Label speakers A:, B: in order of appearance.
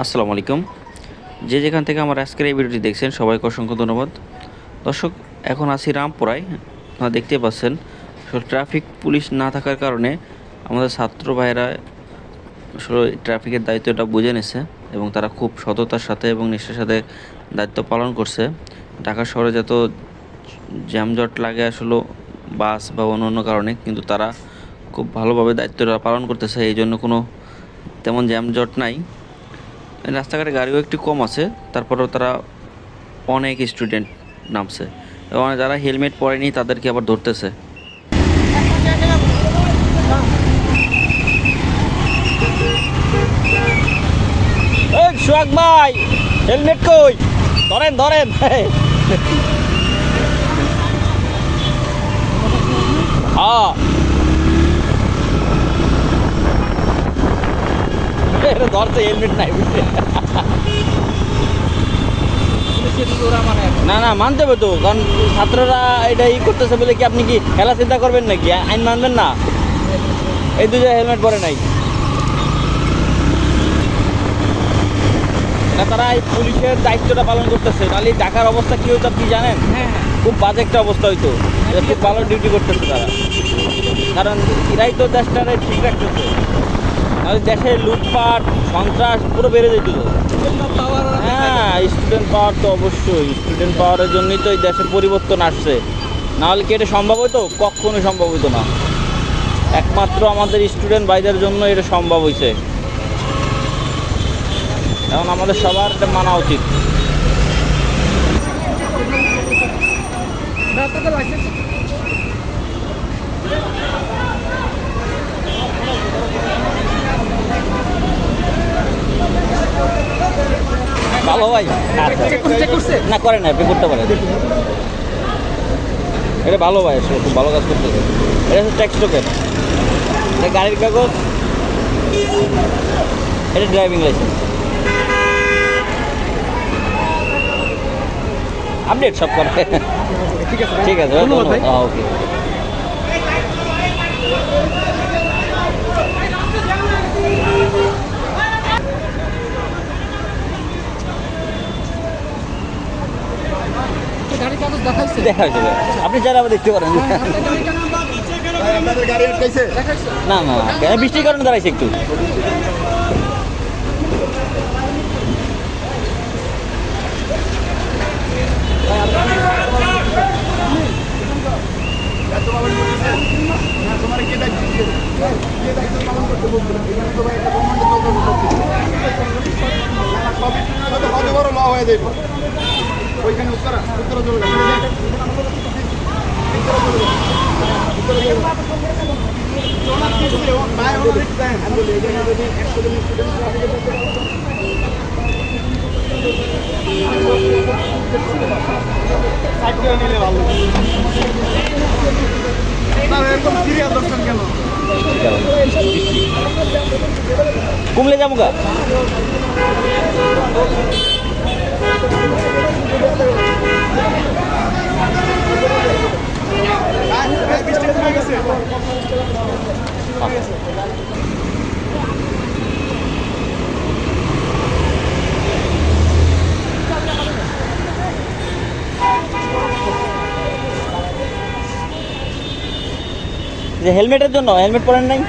A: আসসালামু আলাইকুম। যে যেখান থেকে আমার আজকের এই ভিডিওটি দেখছেন, সবাইকে অসংখ্য ধন্যবাদ। দর্শক, এখন আছি রামপুরায়। আপনারা দেখতে পাচ্ছেন ট্রাফিক পুলিশ না থাকার কারণে আমাদের ছাত্র ভাইয়েরা আসলে ট্রাফিকের দায়িত্বটা বুঝে নিছে এবং তারা খুব সততার সাথে এবং নিষ্ঠার সাথে দায়িত্ব পালন করছে। ঢাকা শহরে যত জ্যামজট লাগে আসলে বাস বা অন্য অন্য কারণে, কিন্তু তারা খুব ভালোভাবে দায়িত্বটা পালন করতেছে। এই জন্য কোনো তেমন জ্যামজট নাই। রাস্তাঘাটে গাড়িও একটু কম আছে তারপরেও তারা অনেক স্টুডেন্ট নামছে। এবং যারা হেলমেট পরেনি তাদেরকে আবার ধরতেছে। সোহাগ ভাই হেলমেট কই? ধরেন ধরেন। হ্যাঁ ধরছে হেলমেট নাই বুঝছে না না মানতে হবে তো। কারণ ছাত্ররা এটা ই করতেছে বলে কি আপনি কি খেলা চিন্তা করবেন নাকি? আইন মানবেন না? এই দুটো হেলমেট পরে নাই। তারা এই পুলিশের দায়িত্বটা পালন করতেছে। নাহলে ঢাকার অবস্থা কি হতো আপনি জানেন? খুব বাজে একটা অবস্থা হইতো। খুব ভালো ডিউটি করতেছে তারা। কারণ এরাই তো দেশটারে ঠিক রাখতেছে। নাহলে দেশে লুটপাট, সন্ত্রাস পুরো বেড়ে যেত হ্যাঁ স্টুডেন্ট পাওয়ার তো অবশ্যই। স্টুডেন্ট পাওয়ারের জন্যই তো এই দেশে পরিবর্তন আসছে। নাহলে কি এটা সম্ভব হতো কখনোই সম্ভব হতো না। একমাত্র আমাদের স্টুডেন্ট ভাইদের জন্য এটা সম্ভব হয়েছে এখন আমাদের সবার এটা মানা উচিত। ভালো ভাই আচ্ছা। না করে না আপনি করতে পারেন এটা ভালো ভাই আসলে খুব ভালো কাজ করতেছে। এটা হচ্ছে ট্যাক্স টোকেন এটা গাড়ির কাগজ। এটা ড্রাইভিং লাইসেন্স আপডেট সব করে
B: ঠিক আছে
A: ঠিক আছে ওকে
B: দেখাইছে।
A: আপনি যারা আবার দেখতে পারেন
B: আটকাইছে দেখাইছে
A: না না বৃষ্টির কারণে দাঁড়াইছে একটু
B: তোমার কি দায়িত্ব দিয়েছে? কে দায়িত্ব পালন করতে বলছিল? এখানে তো ভাই একটা গভর্নমেন্টের তদন্ত করতেছে। সবই ঠিক মতো কত বড় law হয়ে যাবে। ওইখানে উত্তরা উত্তরা?
A: কুমলে যাব গা যে হেলমেটের জন্য হেলমেট পরেন নাই